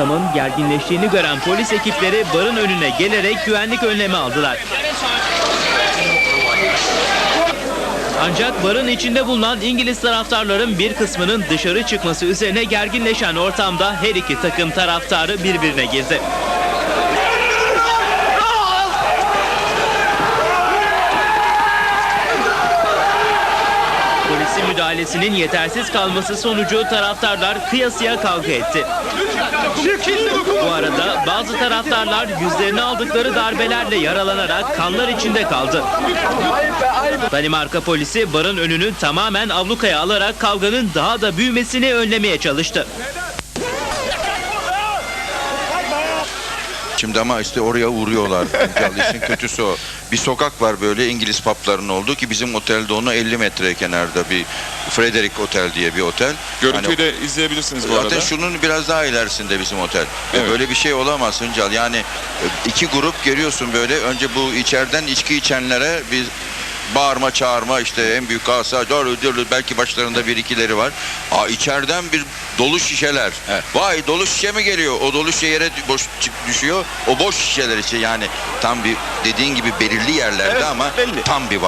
Ortamın gerginleştiğini gören polis ekipleri barın önüne gelerek güvenlik önlemi aldılar. Ancak barın içinde bulunan İngiliz taraftarların bir kısmının dışarı çıkması üzerine gerginleşen ortamda her iki takım taraftarı birbirine girdi. Müdahalesinin yetersiz kalması sonucu taraftarlar kıyasıya kavga etti. Bu arada bazı taraftarlar yüzlerine aldıkları darbelerle yaralanarak kanlar içinde kaldı. Danimarka polisi barın önünü tamamen ablukaya alarak kavganın daha da büyümesini önlemeye çalıştı. Şimdi ama işte oraya uğruyorlar. İşin kötüsü o. Bir sokak var böyle İngiliz paplarının olduğu ki bizim otelde onu 50 metre kenarda bir Frederick Otel diye bir otel. Görüntüyü Hani- de izleyebilirsiniz bu arada. Zaten şunun biraz daha ilerisinde bizim otel. Evet. Böyle bir şey olamaz Hıncal. Yani e, iki grup geliyorsun böyle. Önce bu içeriden içki içenlere bir bağırma çağırma işte en büyük asa doğru doğru belki başlarında bir ikileri var. Aa içeriden bir dolu şişeler. Vay dolu şişe mi geliyor? O dolu şişe yere boş düşüyor. O boş şişeler için yani tam bir dediğin gibi belirli yerlerde ama tam bir